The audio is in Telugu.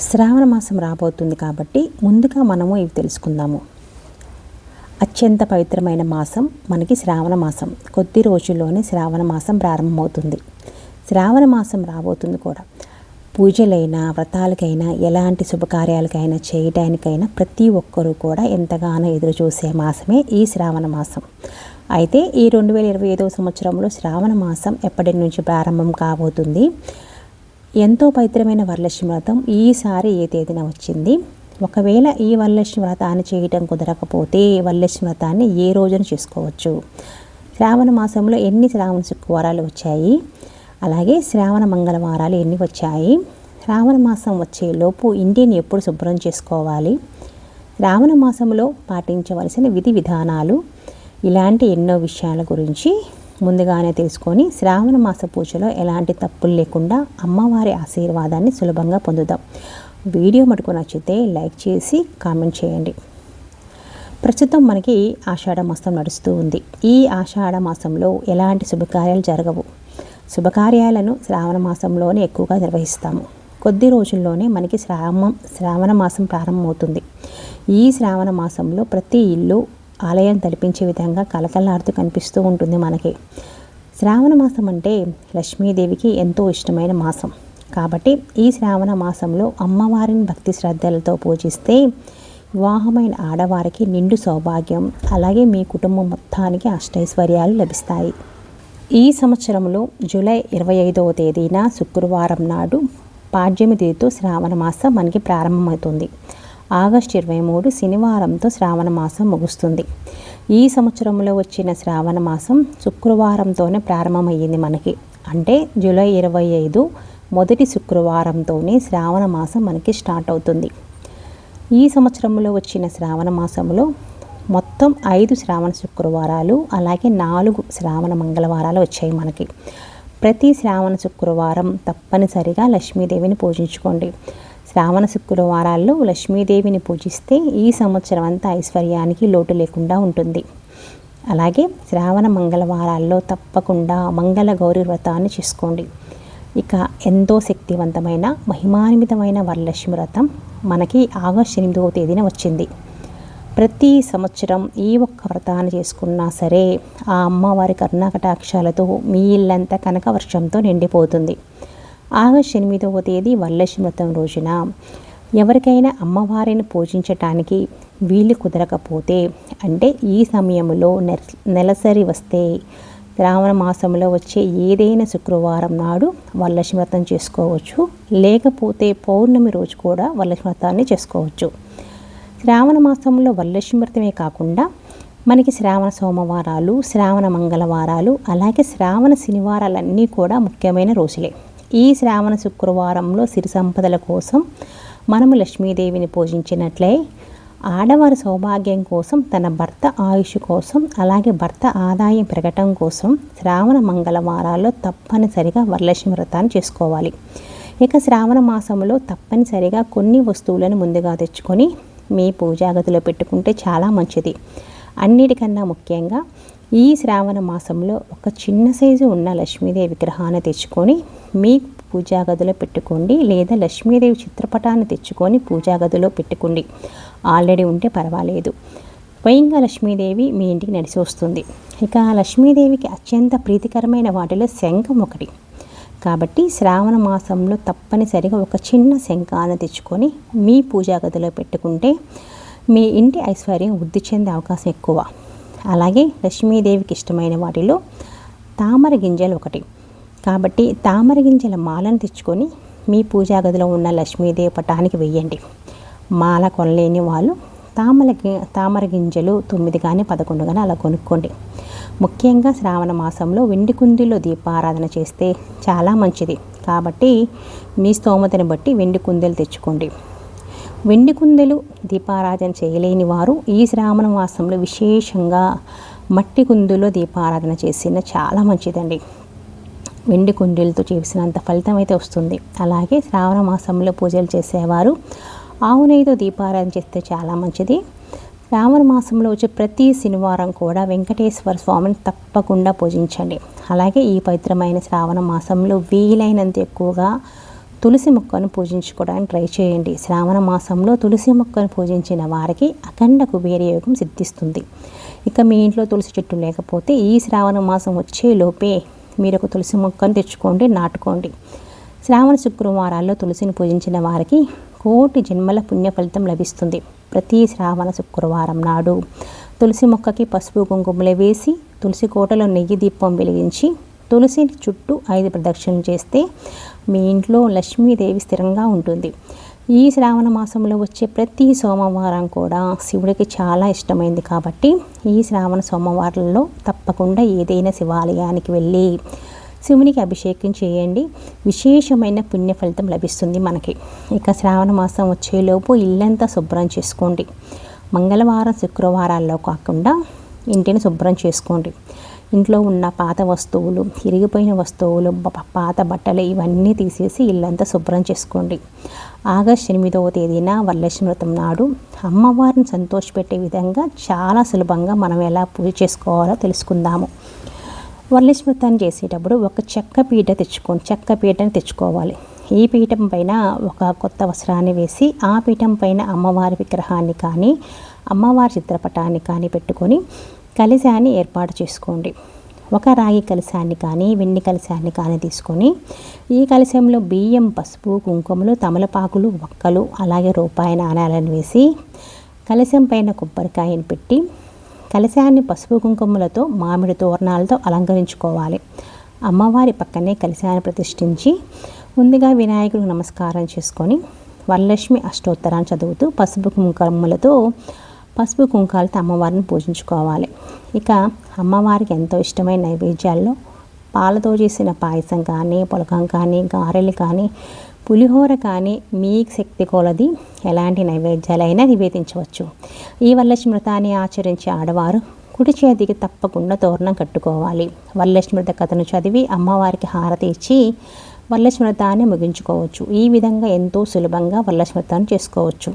శ్రావణ మాసం రాబోతుంది కాబట్టి ముందుగా మనము ఇవి తెలుసుకుందాము. అత్యంత పవిత్రమైన మాసం మనకి శ్రావణ మాసం. కొద్ది రోజుల్లోనే శ్రావణ మాసం ప్రారంభమవుతుంది. శ్రావణ మాసం రాబోతుంది కూడా. పూజలైనా వ్రతాలకైనా ఎలాంటి శుభకార్యాలకైనా చేయడానికైనా ప్రతి ఒక్కరూ కూడా ఎంతగానో ఎదురు చూసే మాసమే ఈ శ్రావణ మాసం. అయితే ఈ రెండు వేల ఇరవై ఐదవ సంవత్సరంలో శ్రావణ మాసం ఎప్పటి నుంచి ప్రారంభం కాబోతుంది? ఎంతో పవిత్రమైన వరలక్ష్మి వ్రతం ఈసారి ఏ తేదీన వచ్చింది? ఒకవేళ ఈ వరలక్ష్మి వ్రతాన్ని చేయటం కుదరకపోతే వరలక్ష్మి వ్రతాన్ని ఏ రోజున చేసుకోవచ్చు? శ్రావణ మాసంలో ఎన్ని శ్రావణ శుక్రవారాలు వచ్చాయి? అలాగే శ్రావణ మంగళవారాలు ఎన్ని వచ్చాయి? శ్రావణ మాసం వచ్చేలోపు ఇంటిని ఎప్పుడు శుభ్రం చేసుకోవాలి? శ్రావణ మాసంలో పాటించవలసిన విధి విధానాలు? ఇలాంటి ఎన్నో విషయాల గురించి ముందుగానే తెలుసుకొని శ్రావణ మాస పూజలో ఎలాంటి తప్పులు లేకుండా అమ్మవారి ఆశీర్వాదాన్ని సులభంగా పొందుదాం. వీడియో మటుకు నచ్చితే లైక్ చేసి కామెంట్ చేయండి. ప్రస్తుతం మనకి ఆషాఢ మాసం నడుస్తూ ఉంది. ఈ ఆషాఢ మాసంలో ఎలాంటి శుభకార్యాలు జరగవు. శుభకార్యాలను శ్రావణ మాసంలోనే ఎక్కువగా నిర్వహిస్తాము. కొద్ది రోజుల్లోనే మనకి శ్రావం శ్రావణ మాసం ప్రారంభమవుతుంది. ఈ శ్రావణ మాసంలో ప్రతి ఇల్లు ఆలయం తడిపించే విధంగా కలకలాడుతూ కనిపిస్తూ ఉంటుంది మనకి. శ్రావణ మాసం అంటే లక్ష్మీదేవికి ఎంతో ఇష్టమైన మాసం. కాబట్టి ఈ శ్రావణ మాసంలో అమ్మవారిని భక్తి శ్రద్ధలతో పూజిస్తే వివాహమైన ఆడవారికి నిండు సౌభాగ్యం అలాగే మీ కుటుంబం మొత్తానికి అష్టైశ్వర్యాలు లభిస్తాయి. ఈ సంవత్సరంలో జూలై ఇరవై ఐదవ తేదీన శుక్రవారం నాడు పాడ్యమి తేదీతో శ్రావణ మాసం మనకి ప్రారంభమవుతుంది. ఆగస్టు ఇరవై మూడు శనివారంతో శ్రావణ మాసం ముగుస్తుంది. ఈ సంవత్సరంలో వచ్చిన శ్రావణ మాసం శుక్రవారంతోనే ప్రారంభమయ్యింది మనకి. అంటే జూలై ఇరవై ఐదు మొదటి శుక్రవారంతోనే శ్రావణ మాసం మనకి స్టార్ట్ అవుతుంది. ఈ సంవత్సరంలో వచ్చిన శ్రావణ మాసంలో మొత్తం ఐదు శ్రావణ శుక్రవారాలు అలాగే నాలుగు శ్రావణ మంగళవారాలు వచ్చాయి మనకి. ప్రతి శ్రావణ శుక్రవారం తప్పనిసరిగా లక్ష్మీదేవిని పూజించుకోండి. శ్రావణ శుక్రవారాల్లో లక్ష్మీదేవిని పూజిస్తే ఈ సంవత్సరం అంతా ఐశ్వర్యానికి లోటు లేకుండా ఉంటుంది. అలాగే శ్రావణ మంగళవారాల్లో తప్పకుండా మంగళ గౌరి వ్రతాన్ని చేసుకోండి. ఇక ఎంతో శక్తివంతమైన మహిమాన్వితమైన వరలక్ష్మి వ్రతం మనకి ఆగస్టు ఎనిమిదవ తేదీన వచ్చింది. ప్రతి సంవత్సరం ఈ ఒక్క వ్రతాన్ని చేసుకున్నా సరే ఆ అమ్మవారి కరుణాకటాక్షాలతో మీ ఇల్లంతా కనక వర్షంతో నిండిపోతుంది. ఆగస్టు ఎనిమిదవ తేదీ వరలక్ష్మి వ్రతం రోజున ఎవరికైనా అమ్మవారిని పూజించటానికి వీలు కుదరకపోతే అంటే ఈ సమయంలో నెలసరి వస్తే శ్రావణ మాసంలో వచ్చే ఏదైనా శుక్రవారం నాడు వరలక్ష్మి వ్రతం చేసుకోవచ్చు. లేకపోతే పౌర్ణమి రోజు కూడా వరలక్ష్మి వ్రతాన్ని చేసుకోవచ్చు. శ్రావణ మాసంలో వరలక్ష్మి వ్రతమే కాకుండా మనకి శ్రావణ సోమవారాలు శ్రావణ మంగళవారాలు అలాగే శ్రావణ శనివారాలన్నీ కూడా ముఖ్యమైన రోజులే. ఈ శ్రావణ శుక్రవారంలో సిరి సంపదల కోసం మనము లక్ష్మీదేవిని పూజించినట్లే ఆడవారి సౌభాగ్యం కోసం తన భర్త ఆయుష్ కోసం అలాగే భర్త ఆదాయం పెరగటం కోసం శ్రావణ మంగళవారాల్లో తప్పనిసరిగా వరలక్ష్మి వ్రతాన్ని చేసుకోవాలి. ఇక శ్రావణ మాసంలో తప్పనిసరిగా కొన్ని వస్తువులను ముందుగా తెచ్చుకొని మీ పూజాగతిలో పెట్టుకుంటే చాలా మంచిది. అన్నిటికన్నా ముఖ్యంగా ఈ శ్రావణ మాసంలో ఒక చిన్న సైజు ఉన్న లక్ష్మీదేవి విగ్రహాన్ని తెచ్చుకొని మీ పూజా గదిలో పెట్టుకోండి లేదా లక్ష్మీదేవి చిత్రపటాన్ని తెచ్చుకొని పూజా గదిలో పెట్టుకోండి. ఆల్రెడీ ఉంటే పర్వాలేదు. స్వయంగా లక్ష్మీదేవి మీ ఇంటికి నడిచి వస్తుంది. ఇక లక్ష్మీదేవికి అత్యంత ప్రీతికరమైన వాటిలో శంఖం ఒకటి. కాబట్టి శ్రావణ మాసంలో తప్పనిసరిగా ఒక చిన్న శంఖాన్ని తెచ్చుకొని మీ పూజా గదిలో పెట్టుకుంటే మీ ఇంటి ఐశ్వర్యం వృద్ధి చెందే అవకాశం ఎక్కువ. అలాగే లక్ష్మీదేవికి ఇష్టమైన వాటిలో తామర గింజలు ఒకటి. కాబట్టి తామర గింజల మాలను తెచ్చుకొని మీ పూజా గదిలో ఉన్న లక్ష్మీదేవి పటానికి వెయ్యండి. మాల కొనలేని వాళ్ళు తామర తామర గింజలు తొమ్మిది కానీ పదకొండు కానీ అలా కొనుక్కోండి. ముఖ్యంగా శ్రావణ మాసంలో వెండి కుందిలో దీపారాధన చేస్తే చాలా మంచిది. కాబట్టి మీ స్తోమతని బట్టి వెండి కుందెలు తెచ్చుకోండి. వెండి కుందెలు దీపారాధన చేయలేని వారు ఈ శ్రావణ మాసంలో విశేషంగా మట్టి కుందులో దీపారాధన చేసిన చాలా మంచిదండి. వెండి కుండీలతో చేసినంత ఫలితం అయితే వస్తుంది. అలాగే శ్రావణ మాసంలో పూజలు చేసేవారు ఆవు నెయ్యితో దీపారాధన చేస్తే చాలా మంచిది. శ్రావణ మాసంలో వచ్చే ప్రతి శనివారం కూడా వెంకటేశ్వర స్వామిని తప్పకుండా పూజించండి. అలాగే ఈ పవిత్రమైన శ్రావణ మాసంలో వీలైనంత ఎక్కువగా తులసి మొక్కను పూజించుకోవడానికి ట్రై చేయండి. శ్రావణ మాసంలో తులసి మొక్కను పూజించిన వారికి అఖండ కుబేర యోగం సిద్ధిస్తుంది. ఇక మీ ఇంట్లో తులసి చెట్టు లేకపోతే ఈ శ్రావణ మాసం వచ్చేలోపే మీరు ఒక తులసి మొక్కను తెచ్చుకోండి నాటుకోండి. శ్రావణ శుక్రవారాల్లో తులసిని పూజించిన వారికి కోటి జన్మల పుణ్య ఫలితం లభిస్తుంది. ప్రతి శ్రావణ శుక్రవారం నాడు తులసి మొక్కకి పసుపు కుంకుమలు వేసి తులసి కోటలో నెయ్యి దీపం వెలిగించి తులసిని చుట్టూ ఐదు ప్రదక్షిణలు చేస్తే మీ ఇంట్లో లక్ష్మీదేవి స్థిరంగా ఉంటుంది. ఈ శ్రావణ మాసంలో వచ్చే ప్రతి సోమవారం కూడా శివుడికి చాలా ఇష్టమైంది కాబట్టి ఈ శ్రావణ సోమవారంలో తప్పకుండా ఏదైనా శివాలయానికి వెళ్ళి శివునికి అభిషేకం చేయండి. విశేషమైన పుణ్య ఫలితం లభిస్తుంది మనకి. ఇక శ్రావణ మాసం వచ్చేలోపు ఇల్లంతా శుభ్రం చేసుకోండి. మంగళవారం శుక్రవారాల్లో కాకుండా ఇంటిని శుభ్రం చేసుకోండి. ఇంట్లో ఉన్న పాత వస్తువులు ఇరిగిపోయిన వస్తువులు పాత బట్టలు ఇవన్నీ తీసేసి ఇల్లంతా శుభ్రం చేసుకోండి. ఆగస్ట్ ఎనిమిదవ తేదీన వరలక్ష్మి నాడు అమ్మవారిని సంతోషపెట్టే విధంగా చాలా సులభంగా మనం ఎలా పూజ చేసుకోవాలో తెలుసుకుందాము. వరలక్ష్మి చేసేటప్పుడు ఒక చెక్క పీట తెచ్చుకోండి చెక్క పీటను తెచ్చుకోవాలి. ఈ పీఠం పైన ఒక కొత్త వస్త్రాన్ని వేసి ఆ పీఠం పైన అమ్మవారి విగ్రహాన్ని కానీ అమ్మవారి చిత్రపటాన్ని కానీ పెట్టుకొని కలిశాన్ని ఏర్పాటు చేసుకోండి. ఒక రాగి కలశాన్ని కానీ వెండి కలశాన్ని కానీ తీసుకొని ఈ కలశంలో బియ్యం పసుపు కుంకుమలు తమలపాకులు ఒక్కలు అలాగే రూపాయి నాణాలను వేసి కలశం పైన కొబ్బరికాయను పెట్టి కలశాన్ని పసుపు కుంకుమలతో మామిడి తోరణాలతో అలంకరించుకోవాలి. అమ్మవారి పక్కనే కలశాన్ని ప్రతిష్ఠించి ముందుగా వినాయకుడికి నమస్కారం చేసుకొని వరలక్ష్మి అష్టోత్తరాన్ని చదువుతూ పసుపు కుంకుమలతో పసుపు కుంకాలతో అమ్మవారిని పూజించుకోవాలి. ఇక అమ్మవారికి ఎంతో ఇష్టమైన నైవేద్యాల్లో పాలతో చేసిన పాయసం కానీ పులకం కానీ గారెలు కానీ పులిహోర కానీ మీ శక్తి కొలది ఎలాంటి నైవేద్యాలైనా నివేదించవచ్చు. ఈ వరలక్ష్మి వ్రతాన్ని ఆచరించే ఆడవారు కుడి చేతికి తప్పకుండా తోరణం కట్టుకోవాలి. వరలక్ష్మి వ్రత కథను చదివి అమ్మవారికి హారతి ఇచ్చి వరలక్ష్మి వ్రతాన్ని ముగించుకోవచ్చు. ఈ విధంగా ఎంతో సులభంగా వరలక్ష్మి వ్రతాన్ని చేసుకోవచ్చు.